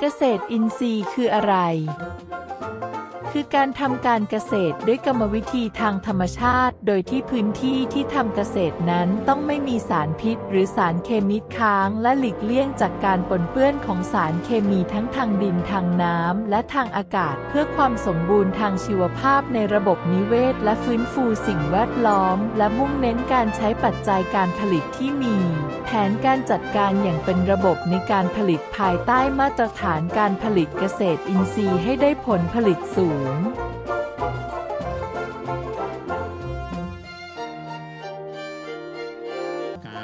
เกษตรอินทรีย์คืออะไร คือการทำการเกษตรด้วยกรรมวิธีทางธรรมชาติ โดยที่พื้นที่ที่ทำเกษตรนั้นต้องไม่มีสารพิษ หรือสารเคมีค้าง และหลีกเลี่ยงจากการปนเปื้อนของสารเคมีทั้งทางดินทางน้ำและทางอากาศ เพื่อความสมบูรณ์ทางชีวภาพในระบบนิเวศ และฟื้นฟูสิ่งแวดล้อม และมุ่งเน้นการใช้ปัจจัยการผลิตที่มี แผนการจัดการอย่างเป็นระบบในการผลิตภายใต้มาตรฐานการผลิตเกษตรอินทรีย์ให้ได้ผลผลิตสูงก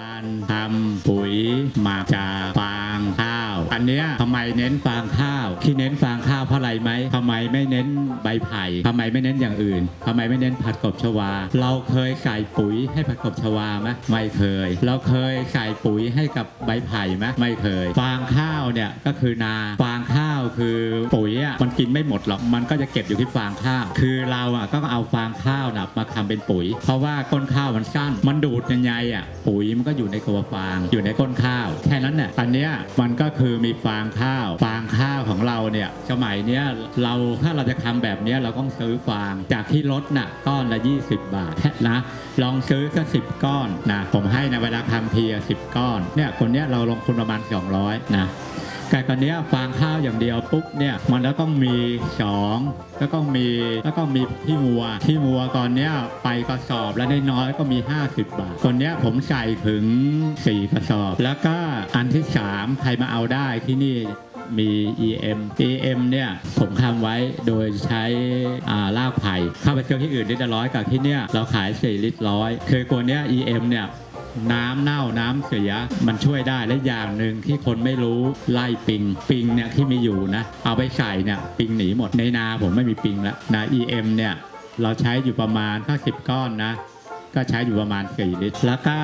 ารทำปุ๋ยหมักจากฟางข้าว อันเนี้ยทำไมเน้นฟางข้าว ที่เน้นฟางข้าวเพราะอะไรไหมทำไมไม่เน้นใบไผ่ทำไมไม่เน้นอย่างอื่นทำไมไม่เน้นผัดกบชวา เราเคยใส่ปุ๋ยให้ผัดกบชวาไหมไม่เคย เราเคยใส่ปุ๋ยให้กับใบไผ่ไหมไม่เคย ฟางข้าวเนี่ยก็คือนาฟางข้าว คือปุ๋ยอะมันกินไม่หมดหรอกมันก็จะเก็บอยู่ที่ฟางข้าว คือเราอะก็เอาฟางข้าวนะมาทำเป็นปุ๋ย เพราะว่าก้นข้าวมันสั้น มันดูดยังไงอะปุ๋ยมันก็อยู่ในตัวฟาง อยู่ในก้นข้าว แค่นั้นเนี่ยอันเนี้ยมันก็คือมีฟางข้าว ฟางข้าวของเราเนี่ยสมัยเนี้ยเราถ้าเราจะทำแบบเนี้ยเราต้องซื้อฟางจากที่รถน่ะก้อนละ 20 บาทนะลองซื้อสักสิบก้อนนะผมให้ในเวลาทำทียสิบก้อนเนี่ยคนเนี้ยเราลงทุนประมาณ 200นะ แต่ตอนนี้ฟางข้าวอย่างเดียวปุ๊บเนี่ยมันแล้วต้องมีสองแล้วก็มีแล้วก็มีที่มัวที่มัวก่อนเนี้ยไปกระสอบแล้วน้อยก็มี 50 บาทคนเนี้ยผมใส่ถึง 4 กระสอบ แล้วก็อันที่ 3 ใครมาเอาได้ที่นี่มี EM EM เนี่ยผมทำไว้โดยใช้อ่ากไผ่เข้าไปเจอที่อื่นลิตรละร้อยกับที่เนี่ยเราขาย 4 ลิตรร้อยคือตัวเนี้ย EM เนี่ย น้ำเน่าน้ำเสียมันช่วยได้และอย่างหนึ่งที่คนไม่รู้ไล่ปิง ปิงเนี่ยที่มีอยู่นะ เอาไปใส่เนี่ยปิงหนีหมดในนาผมไม่มีปิงละนา EM เนี่ยเราใช้อยู่ประมาณถ้า10ก้อนนะ ก็ใช้อยู่ประมาณ 4 ลิตร แล้วก็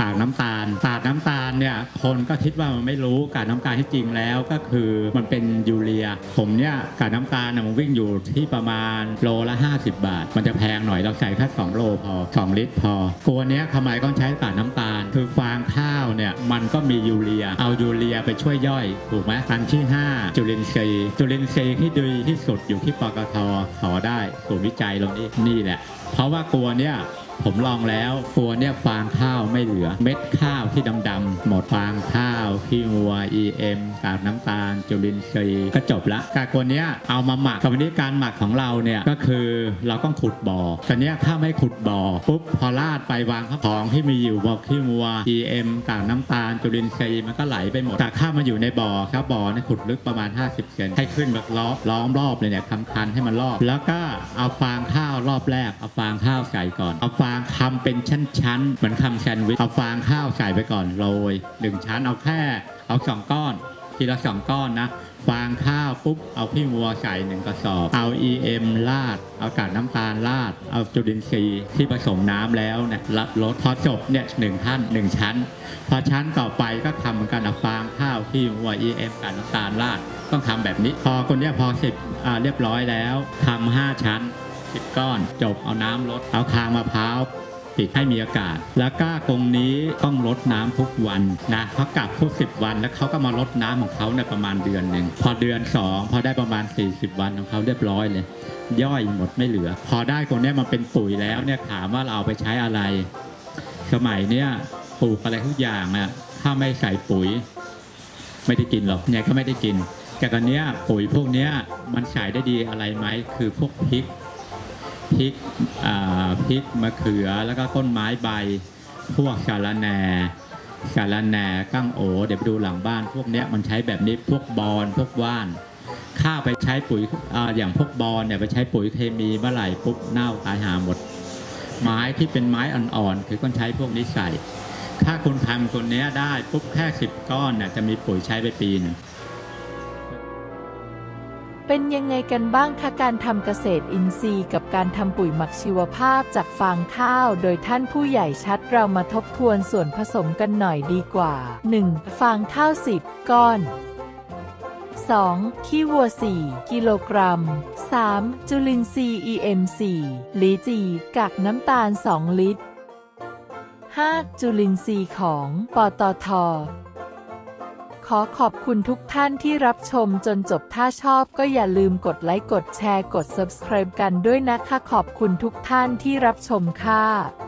กากน้ำตาลกากน้ำตาลเนี่ยคนก็คิดว่ามันไม่รู้กากน้ำตาลที่จริงแล้วก็คือมันเป็นยูเรีย ผมเนี่ยกากน้ำตาลน่ะมันวิ่งอยู่ที่ประมาณโลละ 50 บาท มันจะแพงหน่อยเราใส่แค่2โลพอ 2 ลิตรพอตัวเนี้ยทำไมต้องใช้กากน้ำตาล คือฟางข้าวเนี่ยมันก็มียูเรีย เอายูเรียไปช่วยย่อยถูกไหมอันที่ 5 จุลินทรีย์จุลินทรีย์ที่ดีที่สุดอยู่ที่ปกทขอได้ศูนย์วิจัยตรงนี้นี่แหละ เพราะว่าตัวเนี้ย ผมลองแล้วตัวเนี่ยฟางข้าวไม่เหลือ เม็ดข้าวที่ดำๆหมดฟางข้าวขี้วัว EM กากน้ำตาล จุลินทรีย์ก็จบละกากตัวเนี้ยเอามาหมักกับวิธีการหมักของเราเนี่ยก็คือเราต้องขุดบ่อต่เนี้ยถ้าไม่ขุดบ่อปุ๊บพอลาดไปวางของที่มีอยู่บอกขี้วัว EM กากน้ำตาล จุลินทรีย์มันก็ไหลไปหมดแต่ข้าวมาอยู่ในบ่อครับบ่อเนี่ยขุดลึกประมาณ 50 เซนให้ขึ้นแบบล้อล้อมรอบเลยเนี่ยทำคันให้มันรอบ แล้วก็เอาฟางข้าวรอบแรกเอาฟางข้าวใส่ก่อนเอาฟางทำเป็นชั้นๆเหมือนทำแซนด์วิชเอาฟางข้าวใส่ไปก่อนโรยหนึ่งชั้นเอาแค่เอาสองก้อนทีละสองก้อนนะฟางข้าวปุ๊บเอาพี่วัวใส่หนึ่งกระสอบ เอา EM ลาด เอากากน้ำตาลลาด เอาจุลินทรีย์ที่ผสมน้ำแล้วเนี่ยลดลดพอจบเนี่ยหนึ่งท่านหนึ่งชั้น พอชั้นต่อไปก็ทำเหมือนกันเอาฟางข้าวพี่วัว EM กากน้ำตาลลาด ต้องทำแบบนี้ พอคนเนี้ยพอสิบอ่าเรียบร้อยแล้วทำห้าชั้น สิบก้อน จบเอาน้ำลดเอาคางมะพร้าวปิดให้มีอากาศ แล้วก็ตรงนี้ต้องลดน้ำทุกวันนะเขากลับทุกสิบวัน แล้วเขาก็มาลดน้ำของเขาเนี่ยประมาณเดือนหนึ่งพอเดือนสองพอได้ประมาณ 40 วันของเขาเรียบร้อยเลย ย่อยหมดไม่เหลือ พอได้ตรงนี้มันเป็นปุ๋ยแล้วเนี่ยถามว่าเราเอาไปใช้อะไร สมัยเนี้ยปลูกอะไรทุกอย่างอะถ้าไม่ใส่ปุ๋ย ไม่ได้กินหรอกเนี่ยก็ไม่ได้กิน แต่ตอนนี้ปุ๋ยพวกนี้มันใส่ได้ดีอะไรไหมคือพวกพริก พริกพริกมะเขือแล้วก็ต้นไม้ใบ พวกสาระแหน่สาระแหน่กั้งโอเดี๋ยวไปดูหลังบ้าน พวกเนี้ยมันใช้แบบนี้พวกบอลพวกว่าน ข้าวไปใช้ปุ๋ยออย่างพวกบอลเนี่ยไปใช้ปุ๋ยเคมีเมื่อไหร่ปุ๊บเน่าตายหาหมด ไม้ที่เป็นไม้อ่อนๆคือต้องใช้พวกนี้ใส่ถ้าคุณทำตัวเนี้ได้ปุ๊บแค่สิบก้อนเนี่ยจะมีปุ๋ยใช้ไปปีหนึง เป็นยังไงกันบ้างคะการทำเกษตรอินทรีย์กับการทำปุ๋ยหมักชีวภาพจากฟางข้าว โดยท่านผู้ใหญ่ชัดเรามาทบทวนส่วนผสมกันหน่อยดีกว่า 1. ฟางข้าว 10 ก้อน 2. ขี้วัว 4 กิโลกรัม 3. จุลินทรีย์ EM 4ลิตรกากน้ำตาล 2 ลิตร 5. จุลินทรีย์ของ ปตท ขอขอบคุณทุกท่านที่รับชมจนจบถ้าชอบก็อย่าลืมกดไลค์ กดแชร์ กด subscribe กันด้วยนะคะ ขอบคุณทุกท่านที่รับชมค่ะ